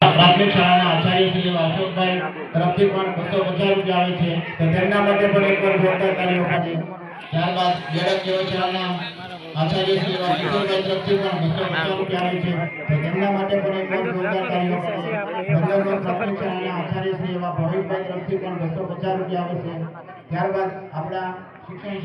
પ્રાથમિક શાળાના આચાર્ય શ્રી અશોકભાઈ તરફથી પણ બસો પચાસ રૂપિયા છે તેમના માટે પણ એકવાર જોરદાર તાળીઓ પાડી ત્યારબાદ જેવા શાળાના આચાર્ય શ્રી એવા કિશોરભાઈ પણ બસો પચાસ રૂપિયા છે. તેમના માટે પણ એકવાર જોરદાર તાળીઓ પાડી એવા ભવિકભાઈ તરફથી પણ બસો પચાસ રૂપિયા છે ત્યારબાદ આપણા શિક્ષણ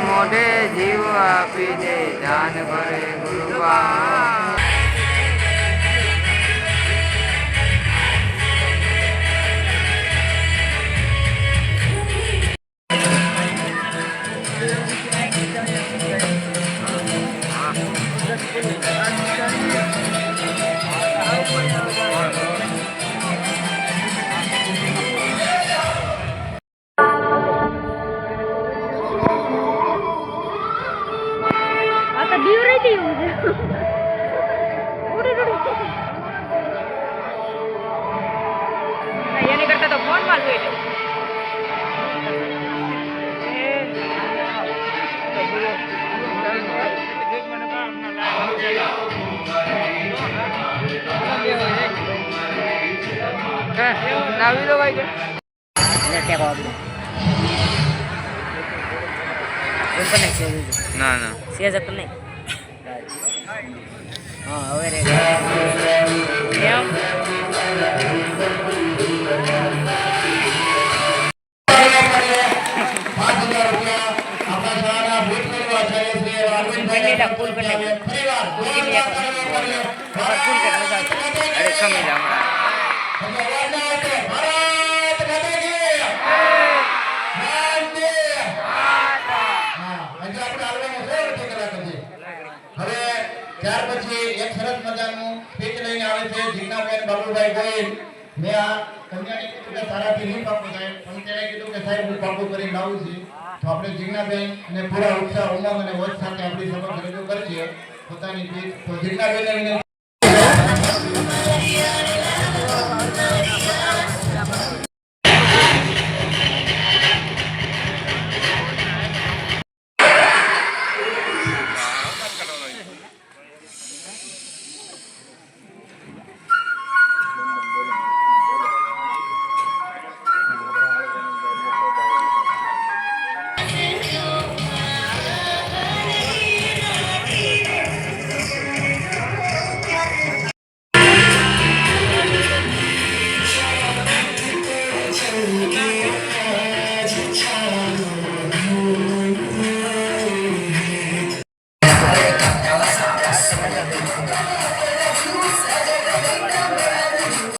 મોઢે જીવ આપી દે જાન ભરે ગુરુવા કરતા તો ફોનમાં જોઈ લે લાવી દો ભાઈ ના ના પાંચ હજાર રૂપિયા આપણા શાળાના ભૂતપૂર્વ આચાર્ય શ્રી એવા અરવિંદભાઈ તરફથી આવે. ફરીવાર જોરદાર તાળીઓ પાડીએ. અરે ખમી જા મેં આ કન્યાને કીધું કે તારાથી પણ સાહેબ પાકું કરીને આવું છું. તો આપણે જીજ્ઞાબેન ને પૂરા ઉત્સાહ, ઉમંગ અને હોશ સાથે આપણી સમક્ષ રજૂ કરશે પોતાની સ્પીચ તો Hey.